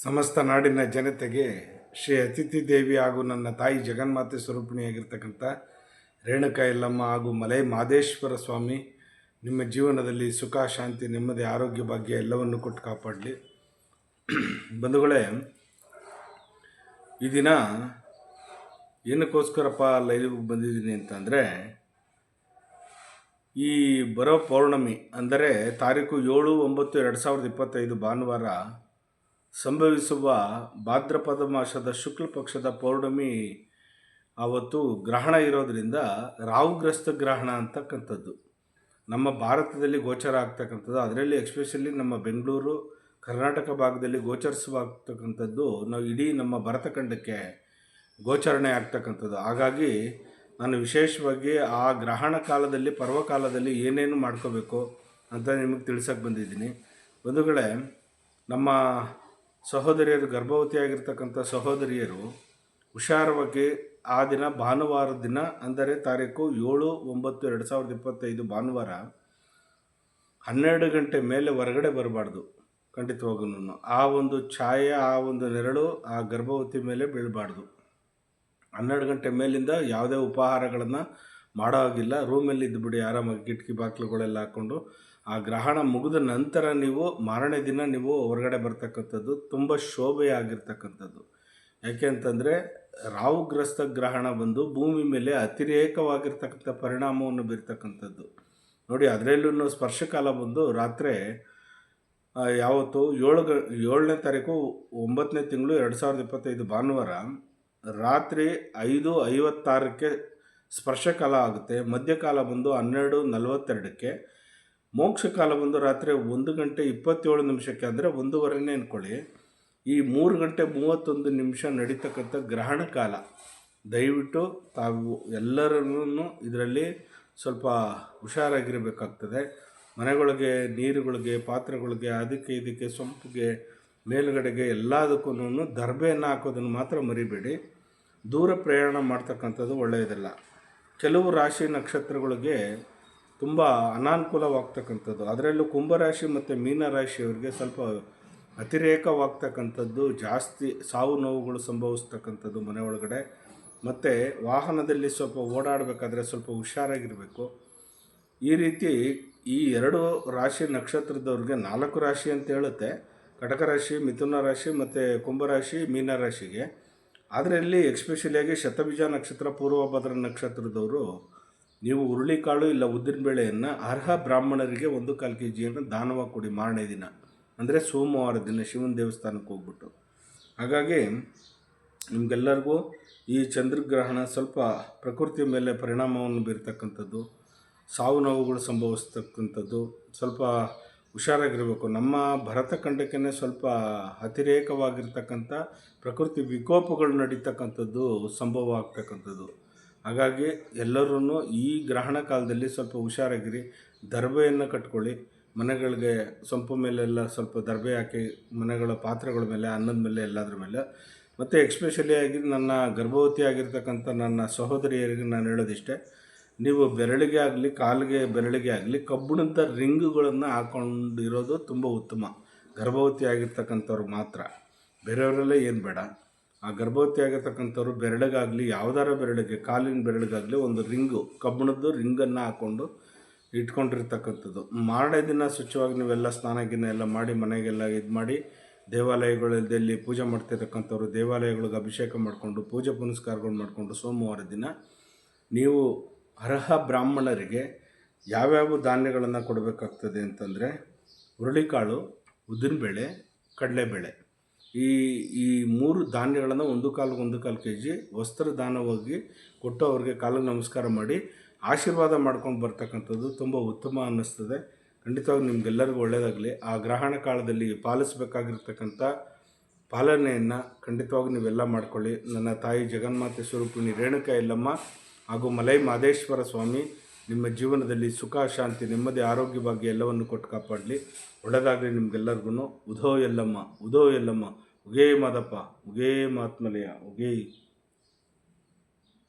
ಸಮಸ್ತ ನಾಡಿನ ಜನತೆಗೆ ಶ್ರೀ ಅತಿಥಿ ದೇವಿ ಹಾಗೂ ನನ್ನ ತಾಯಿ ಜಗನ್ಮಾತೆ ಸ್ವರೂಪಿಣಿಯಾಗಿರ್ತಕ್ಕಂಥ ರೇಣುಕಾ ಯಲ್ಲಮ್ಮ ಹಾಗೂ ಮಲೈ ಮಾದೇಶ್ವರ ಸ್ವಾಮಿ, ನಿಮ್ಮ ಜೀವನದಲ್ಲಿ ಸುಖ, ಶಾಂತಿ, ನೆಮ್ಮದಿ, ಆರೋಗ್ಯ ಭಾಗ್ಯ ಎಲ್ಲವನ್ನು ಕೊಟ್ಟು ಕಾಪಾಡಲಿ. ಬಂಧುಗಳೇ, ಈ ದಿನ ಏನಕ್ಕೋಸ್ಕರಪ್ಪ ಲೈವ್ ಬಂದಿದ್ದೀನಿ ಅಂತಂದರೆ, ಈ ಬರೋ ಪೌರ್ಣಮಿ ಅಂದರೆ ತಾರೀಕು ಏಳು ಒಂಬತ್ತು ಎರಡು ಸಾವಿರದ ಇಪ್ಪತ್ತೈದು ಭಾನುವಾರ ಸಂಭವಿಸುವ ಭಾದ್ರಪದ ಮಾಸದ ಶುಕ್ಲ ಪಕ್ಷದ ಪೌರ್ಣಮಿ ಆವತ್ತು ಗ್ರಹಣ ಇರೋದರಿಂದ ರಾಹುಗ್ರಸ್ತ ಗ್ರಹಣ ಅಂತಕ್ಕಂಥದ್ದು. ನಮ್ಮ ಭಾರತದಲ್ಲಿ ಗೋಚರ ಆಗ್ತಕ್ಕಂಥದ್ದು, ಅದರಲ್ಲಿ ಎಕ್ಸ್ಪೆಷಲಿ ನಮ್ಮ ಬೆಂಗಳೂರು, ಕರ್ನಾಟಕ ಭಾಗದಲ್ಲಿ ಗೋಚರಿಸುವಾಗ್ತಕ್ಕಂಥದ್ದು ನಾವು ಇಡೀ ನಮ್ಮ ಭರತಖಂಡಕ್ಕೆ ಗೋಚರಣೆ ಆಗ್ತಕ್ಕಂಥದ್ದು. ಹಾಗಾಗಿ ನಾನು ವಿಶೇಷವಾಗಿ ಆ ಗ್ರಹಣ ಕಾಲದಲ್ಲಿ, ಪರ್ವಕಾಲದಲ್ಲಿ ಏನೇನು ಮಾಡ್ಕೋಬೇಕು ಅಂತ ನಿಮಗೆ ತಿಳ್ಸಕ್ಕೆ ಬಂದಿದ್ದೀನಿ. ಬಂಧುಗಳೇ, ನಮ್ಮ ಸಹೋದರಿಯರು ಗರ್ಭವತಿಯಾಗಿರ್ತಕ್ಕಂಥ ಸಹೋದರಿಯರು ಹುಷಾರವಾಗಿ ಆ ದಿನ ಭಾನುವಾರ ದಿನ, ಅಂದರೆ ತಾರೀಕು ಏಳು ಒಂಬತ್ತು ಎರಡು ಸಾವಿರದ ಇಪ್ಪತ್ತೈದು ಭಾನುವಾರ ಹನ್ನೆರಡು ಗಂಟೆ ಮೇಲೆ ಹೊರಗಡೆ ಬರಬಾರ್ದು ಖಂಡಿತವಾಗೂ ಆ ಒಂದು ಛಾಯೆ, ಆ ಒಂದು ನೆರಳು ಆ ಗರ್ಭವತಿ ಮೇಲೆ ಬೀಳಬಾರ್ದು. ಹನ್ನೆರಡು ಗಂಟೆ ಮೇಲಿಂದ ಯಾವುದೇ ಉಪಹಾರಗಳನ್ನು ಮಾಡೋ ಹಾಗಿಲ್ಲ. ರೂಮಲ್ಲಿ ಇದ್ದುಬಿಡಿ ಆರಾಮಾಗಿ ಕಿಟಕಿ ಬಾಕ್ಲುಗಳೆಲ್ಲ ಹಾಕ್ಕೊಂಡು ಆ ಗ್ರಹಣ ಮುಗಿದ ನಂತರ ನೀವು ಮಾರನೇ ದಿನ ನೀವು ಹೊರಗಡೆ ಬರ್ತಕ್ಕಂಥದ್ದು ತುಂಬ ಶೋಭೆಯಾಗಿರ್ತಕ್ಕಂಥದ್ದು. ಯಾಕೆ ಅಂತಂದರೆ ರಾಹುಗ್ರಸ್ತ ಗ್ರಹಣ ಬಂದು ಭೂಮಿ ಮೇಲೆ ಅತಿರೇಕವಾಗಿರ್ತಕ್ಕಂಥ ಪರಿಣಾಮವನ್ನು ಬೀರ್ತಕ್ಕಂಥದ್ದು. ನೋಡಿ ಅದರಲ್ಲೂ ಸ್ಪರ್ಶಕಾಲ ಬಂದು ರಾತ್ರಿ ಯಾವತ್ತು ಏಳು ಏಳನೇ ತಾರೀಕು ಒಂಬತ್ತನೇ ತಿಂಗಳು ಎರಡು ಸಾವಿರದ ಇಪ್ಪತ್ತೈದು ಭಾನುವಾರ ರಾತ್ರಿ ಐದು ಐವತ್ತಾರಕ್ಕೆ ಸ್ಪರ್ಶಕಾಲ ಆಗುತ್ತೆ. ಮಧ್ಯಕಾಲ ಬಂದು ಹನ್ನೆರಡು ನಲವತ್ತೆರಡಕ್ಕೆ ಮೋಕ್ಷಕಾಲ ಬಂದು ರಾತ್ರಿ ಒಂದು ಗಂಟೆ ಇಪ್ಪತ್ತೇಳು ನಿಮಿಷಕ್ಕೆ ಅಂದರೆ ಒಂದೂವರೆನೇ ಅಂದ್ಕೊಳ್ಳಿ. ಈ ಮೂರು ಗಂಟೆ ಮೂವತ್ತೊಂದು ನಿಮಿಷ ನಡೀತಕ್ಕಂಥ ಗ್ರಹಣ ಕಾಲ. ದಯವಿಟ್ಟು ತಾವು ಎಲ್ಲರನ್ನೂ ಇದರಲ್ಲಿ ಸ್ವಲ್ಪ ಹುಷಾರಾಗಿರಬೇಕಾಗ್ತದೆ. ಮನೆಗಳಿಗೆ, ನೀರುಗಳಿಗೆ, ಪಾತ್ರೆಗಳಿಗೆ, ಅದಕ್ಕೆ ಇದಕ್ಕೆ, ಸೊಂಪಿಗೆ, ಮೇಲುಗಡೆಗೆ ಎಲ್ಲದಕ್ಕೂ ದರ್ಬೆಯನ್ನು ಹಾಕೋದನ್ನು ಮಾತ್ರ ಮರಿಬೇಡಿ. ದೂರ ಪ್ರಯಾಣ ಮಾಡ್ತಕ್ಕಂಥದ್ದು ಒಳ್ಳೆಯದಲ್ಲ. ಕೆಲವು ರಾಶಿ ನಕ್ಷತ್ರಗಳಿಗೆ ತುಂಬ ಅನಾನುಕೂಲವಾಗ್ತಕ್ಕಂಥದ್ದು. ಅದರಲ್ಲೂ ಕುಂಭರಾಶಿ ಮತ್ತು ಮೀನರಾಶಿಯವರಿಗೆ ಸ್ವಲ್ಪ ಅತಿರೇಕವಾಗ್ತಕ್ಕಂಥದ್ದು, ಜಾಸ್ತಿ ಸಾವು ನೋವುಗಳು ಸಂಭವಿಸ್ತಕ್ಕಂಥದ್ದು ಮನೆ ಒಳಗಡೆ. ಮತ್ತು ವಾಹನದಲ್ಲಿ ಸ್ವಲ್ಪ ಓಡಾಡಬೇಕಾದ್ರೆ ಸ್ವಲ್ಪ ಹುಷಾರಾಗಿರಬೇಕು. ಈ ರೀತಿ ಈ ಎರಡು ರಾಶಿ ನಕ್ಷತ್ರದವ್ರಿಗೆ ನಾಲ್ಕು ರಾಶಿ ಅಂತ ಹೇಳುತ್ತೆ. ಕಟಕ ರಾಶಿ, ಮಿಥುನ ರಾಶಿ ಮತ್ತು ಕುಂಭರಾಶಿ ಮೀನರಾಶಿಗೆ ಅದರಲ್ಲಿ ಎಕ್ಸ್ಪೆಷಲಿಯಾಗಿ ಶತಬೀಜ ನಕ್ಷತ್ರ, ಪೂರ್ವಭದ್ರ ನಕ್ಷತ್ರದವರು ನೀವು ಹುರುಳಿಕಾಳು ಇಲ್ಲ ಉದ್ದಿನಬೇಳೆಯನ್ನು ಅರ್ಹ ಬ್ರಾಹ್ಮಣರಿಗೆ ಒಂದು ಕಾಲು ಕೆ ಜಿಯನ್ನು ದಾನವಾಗಿ ಕೊಡಿ ಮಾರನೇ ದಿನ. ಅಂದರೆ ಸೋಮವಾರ ದಿನ ಶಿವನ ದೇವಸ್ಥಾನಕ್ಕೆ ಹೋಗ್ಬಿಟ್ಟು. ಹಾಗಾಗಿ ನಿಮಗೆಲ್ಲರಿಗೂ ಈ ಚಂದ್ರಗ್ರಹಣ ಸ್ವಲ್ಪ ಪ್ರಕೃತಿಯ ಮೇಲೆ ಪರಿಣಾಮವನ್ನು ಬೀರ್ತಕ್ಕಂಥದ್ದು, ಸಾವು ನೋವುಗಳು ಸಂಭವಿಸ್ತಕ್ಕಂಥದ್ದು ಸ್ವಲ್ಪ ಹುಷಾರಾಗಿರಬೇಕು. ನಮ್ಮ ಭರತಖಂಡಕ್ಕೆ ಸ್ವಲ್ಪ ಅತಿರೇಕವಾಗಿರ್ತಕ್ಕಂಥ ಪ್ರಕೃತಿ ವಿಕೋಪಗಳು ನಡೀತಕ್ಕಂಥದ್ದು ಸಂಭವ ಆಗ್ತಕ್ಕಂಥದ್ದು. ಹಾಗಾಗಿ ಎಲ್ಲರೂ ಈ ಗ್ರಹಣ ಕಾಲದಲ್ಲಿ ಸ್ವಲ್ಪ ಹುಷಾರಾಗಿರಿ. ದರ್ಬೆಯನ್ನು ಕಟ್ಕೊಳ್ಳಿ. ಮನೆಗಳಿಗೆ ಸೊಂಪು ಮೇಲೆಲ್ಲ ಸ್ವಲ್ಪ ದರ್ಬೆ ಹಾಕಿ, ಮನೆಗಳ ಪಾತ್ರೆಗಳ ಮೇಲೆ, ಅನ್ನದ ಮೇಲೆ, ಎಲ್ಲದ್ರ ಮೇಲೆ. ಮತ್ತು ಎಕ್ಸ್ಪೆಷಲಿ ಆಗಿ ನನ್ನ ಗರ್ಭವತಿ ಆಗಿರ್ತಕ್ಕಂಥ ನನ್ನ ಸಹೋದರಿಯರಿಗೆ ನಾನು ಹೇಳೋದಿಷ್ಟೇ, ನೀವು ಬೆರಳಿಗೆ ಆಗಲಿ, ಕಾಲಿಗೆ ಬೆರಳಿಗೆ ಆಗಲಿ, ಕಬ್ಬಿಣದ ರಿಂಗುಗಳನ್ನು ಹಾಕೊಂಡಿರೋದು ತುಂಬ ಉತ್ತಮ. ಗರ್ಭವತಿ ಆಗಿರ್ತಕ್ಕಂಥವ್ರು ಮಾತ್ರ. ಬೇರೆಯವರೆಲ್ಲ ಏನು ಬೇಡ. ಆ ಗರ್ಭವತಿ ಆಗಿರ್ತಕ್ಕಂಥವ್ರು ಬೆರಳಿಗಾಗಲಿ, ಯಾವ್ದಾರ ಬೆರಳಿಗೆ, ಕಾಲಿನ ಬೆರಳಿಗಾಗಲಿ ಒಂದು ರಿಂಗು, ಕಬ್ಬಿಣದ್ದು ರಿಂಗನ್ನು ಹಾಕ್ಕೊಂಡು ಇಟ್ಕೊಂಡಿರ್ತಕ್ಕಂಥದ್ದು. ಮಾರನೇ ದಿನ ಸ್ವಚ್ಛವಾಗಿ ನೀವೆಲ್ಲ ಸ್ನಾನ ಗಿನ ಎಲ್ಲ ಮಾಡಿ, ಮನೆಗೆಲ್ಲ ಇದು ಮಾಡಿ ದೇವಾಲಯಗಳಲ್ಲಿ ಪೂಜೆ ಮಾಡ್ತಿರ್ತಕ್ಕಂಥವ್ರು ದೇವಾಲಯಗಳಿಗೆ ಅಭಿಷೇಕ ಮಾಡಿಕೊಂಡು, ಪೂಜೆ ಪುನಸ್ಕಾರಗಳು ಮಾಡಿಕೊಂಡು ಸೋಮವಾರ ದಿನ ನೀವು ಅರ್ಹ ಬ್ರಾಹ್ಮಣರಿಗೆ ಯಾವ್ಯಾವ ಧಾನ್ಯಗಳನ್ನು ಕೊಡಬೇಕಾಗ್ತದೆ ಅಂತಂದರೆ, ಹುರುಳಿಕಾಳು, ಉದ್ದಿನಬೇಳೆ, ಕಡಲೆಬೇಳೆ. ಈ ಈ ಮೂರು ಧಾನ್ಯಗಳನ್ನು ಒಂದು ಕಾಲು ಒಂದು ಕಾಲು ಕೆ ಜಿ ವಸ್ತ್ರ ದಾನವಾಗಿ ಕೊಟ್ಟು ಅವ್ರಿಗೆ ಕಾಲಿಗೆ ನಮಸ್ಕಾರ ಮಾಡಿ ಆಶೀರ್ವಾದ ಮಾಡ್ಕೊಂಡು ಬರ್ತಕ್ಕಂಥದ್ದು ತುಂಬ ಉತ್ತಮ ಅನ್ನಿಸ್ತದೆ. ಖಂಡಿತವಾಗಿ ನಿಮಗೆಲ್ಲರಿಗೂ ಒಳ್ಳೆಯದಾಗಲಿ ಆ ಗ್ರಹಣ ಕಾಲದಲ್ಲಿ ಪಾಲಿಸಬೇಕಾಗಿರ್ತಕ್ಕಂಥ ಪಾಲನೆಯನ್ನು ಖಂಡಿತವಾಗಿ ನೀವೆಲ್ಲ ಮಾಡ್ಕೊಳ್ಳಿ. ನನ್ನ ತಾಯಿ ಜಗನ್ಮಾತೆ ಸ್ವರೂಪಿಣಿ ರೇಣುಕಾ ಯಲ್ಲಮ್ಮ ಹಾಗೂ ಮಲೈ ಮಾದೇಶ್ವರ ಸ್ವಾಮಿ ನಿಮ್ಮ ಜೀವನದಲ್ಲಿ ಸುಖ, ಶಾಂತಿ, ನೆಮ್ಮದಿ ಆರೋಗ್ಯ ಭಾಗ್ಯ ಎಲ್ಲವನ್ನು ಕೊಟ್ಟು ಕಾಪಾಡಲಿ. ಒಳ್ಳೆಯದಾಗಲಿ ನಿಮಗೆಲ್ಲರಿಗೂ ಉಧೋ ಎಲ್ಲಮ್ಮ ಉಧೋ ಎಲ್ಲಮ್ಮ ಉಗೇ ಮಾದಪ್ಪ, ಉಗೇ ಮಾತ್ಮಲಯ, ಉಗೇ.